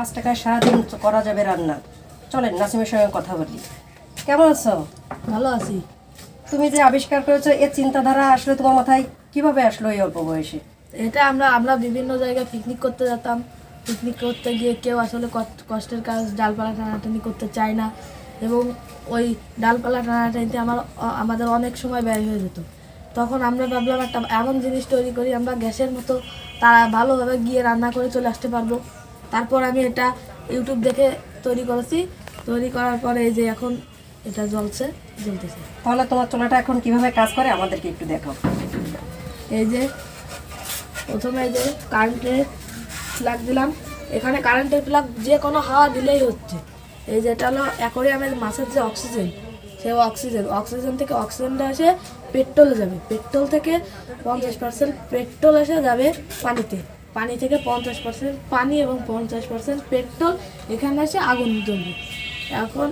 পাঁচ টাকায় সারাদিন করা যাবে রান্না। চলেন নাসিমের সঙ্গে কথা বলি। কেমন আছো? ভালো আছি। তুমি যে আবিষ্কার করেছ এর চিন্তাধারা আসলে তোমার মাথায় কীভাবে আসলো এই অল্প বয়সে? এটা আমরা আমরা বিভিন্ন জায়গায় পিকনিক করতে যেতাম। পিকনিক করতে গিয়ে কেউ আসলে কষ্ট- কষ্টের কাজ ডালপালা টানাটানি করতে চায় না। এবং ওই ডালপালা টানাটানিতে আমার আমাদের অনেক সময় ব্যয় হয়ে যেত। তখন আমরা ভাবলাম একটা এমন জিনিস তৈরি করি আমরা গ্যাসের মতো তারা ভালোভাবে গিয়ে রান্না করে চলে আসতে পারব। তারপর আমি এটা ইউটিউব দেখে তৈরি করেছি। তৈরি করার পরে এই যে এখন এটা জ্বলছে জ্বলতেছে। তাহলে তোমার চুলাটা এখন কীভাবে কাজ করে আমাদেরকে একটু দেখো এই যে প্রথমে এই যে কারেন্টের প্লাগ দিলাম। এখানে কারেন্টের প্লাগ যে কোনো হাওয়া দিলেই হচ্ছে। এই যেটা হলো অ্যাকোরিয়ামের মাছের যে অক্সিজেন সে অক্সিজেন অক্সিজেন থেকে অক্সিজেনটা এসে পেট্রোলে যাবে। পেট্রোল থেকে পঞ্চাশ পার্সেন্ট পেট্রোল এসে যাবে পানিতে। পানি থেকে পঞ্চাশ পার্সেন্ট পানি এবং পঞ্চাশ পার্সেন্ট পেট্রোল এখানে আসে আগুন জ্বলবে এখন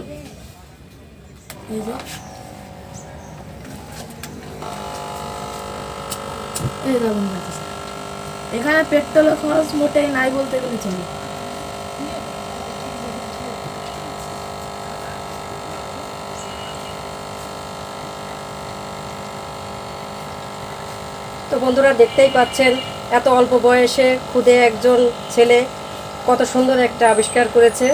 এখানে পেট্রোলের খরচ মোটেই নাই বলতে গেলে চলে। তো বন্ধুরা দেখতেই পাচ্ছেন এত অল্প বয়সে খুদে একজন ছেলে কত সুন্দর একটা আবিষ্কার করেছে।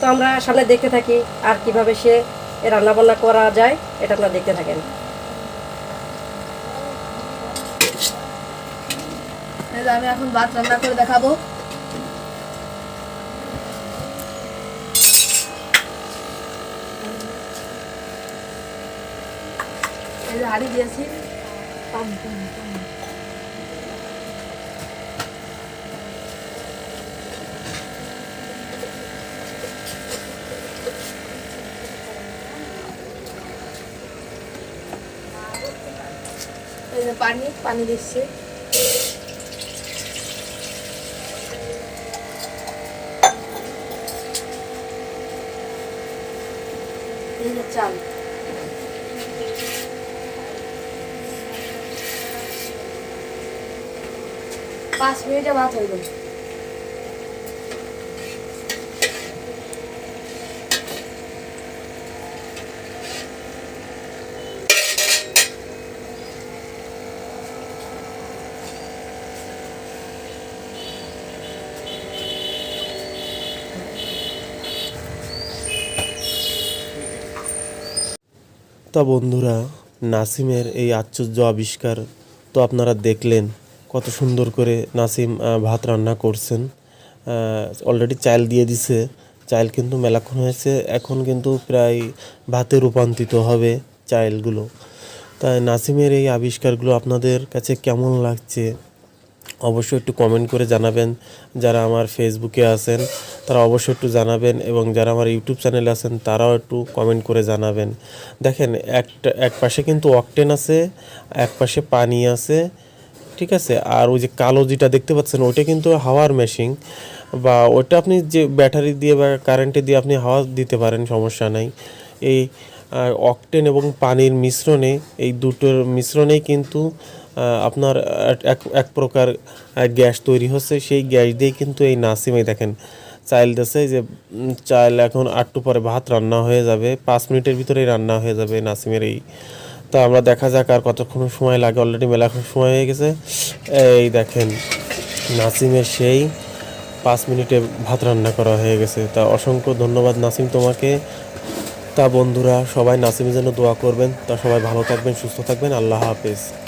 তো আমরা সামনে দেখতে থাকি আর কীভাবে সে রান্নাবান্না করা যায়, এটা আপনারা দেখতে থাকেন। আমি এখন ভাত রান্না করে দেখাবো। হাঁড়ি দিয়েছি। যে পানি পানি দিচ্ছি। চাল। পাঁচ মিনিটে ভাত হয়ে যাবে। তা বন্ধুরা, নাসিমের এই আশ্চর্য আবিষ্কার তো আপনারা দেখলেন কত সুন্দর করে নাসিম ভাত রান্না করছেন। অলরেডি চাল দিয়ে দিছে। চাল কিন্তু মেলাক্ষণ হয়েছে। এখন কিন্তু প্রায় ভাতে রূপান্তরিত হবে চাইলগুলো তাই নাসিমের এই আবিষ্কারগুলো আপনাদের কাছে কেমন লাগছে? অবশ্যই একটু কমেন্ট করে জানাবেন। যারা আমার ফেসবুকে আছেন, তারা অবশ্যই একটু জানাবেন এবং যারা আমার ইউটিউব চ্যানেলে আছেন, তারাও একটু কমেন্ট করে জানাবেন। দেখেন, একটা, এক পাশে কিন্তু অকটেন আছে, এক পাশে পানি আছে, ঠিক আছে? আর ওই যে কালো যেটা দেখতে পাচ্ছেন, ওইটা কিন্তু হাওয়ার মেশিন বা ওটা আপনি যে ব্যাটারি দিয়ে বা কারেন্টে দিয়ে আপনি হাওয়া দিতে পারেন, সমস্যা নাই। এই অকটেন এবং পানির মিশ্রণে, এই দুটোর মিশ্রণেই কিন্তু আপনার এক- এক প্রকার গ্যাস তৈরি হচ্ছে। সেই গ্যাস দিয়ে কিন্তু এই নাসিমে দেখেন, চাইল দেশে যে চাইল এখন আটটু পরে ভাত রান্না হয়ে যাবে, পাঁচ মিনিটের ভিতরেই রান্না হয়ে যাবে নাসিমের এই। তা আমরা দেখা যাক আর কতক্ষণ সময় লাগে অলরেডি মেলাক্ষণ সময় হয়ে গেছে। এই দেখেন, নাসিমের সেই পাঁচ মিনিটে ভাত রান্না করা হয়ে গেছে। তা অসংখ্য ধন্যবাদ নাসিম তোমাকে। তা বন্ধুরা, সবাই নাসিমের জন্য দোয়া করবেন। তা সবাই ভালো থাকবেন, সুস্থ থাকবেন। আল্লাহ হাফেজ।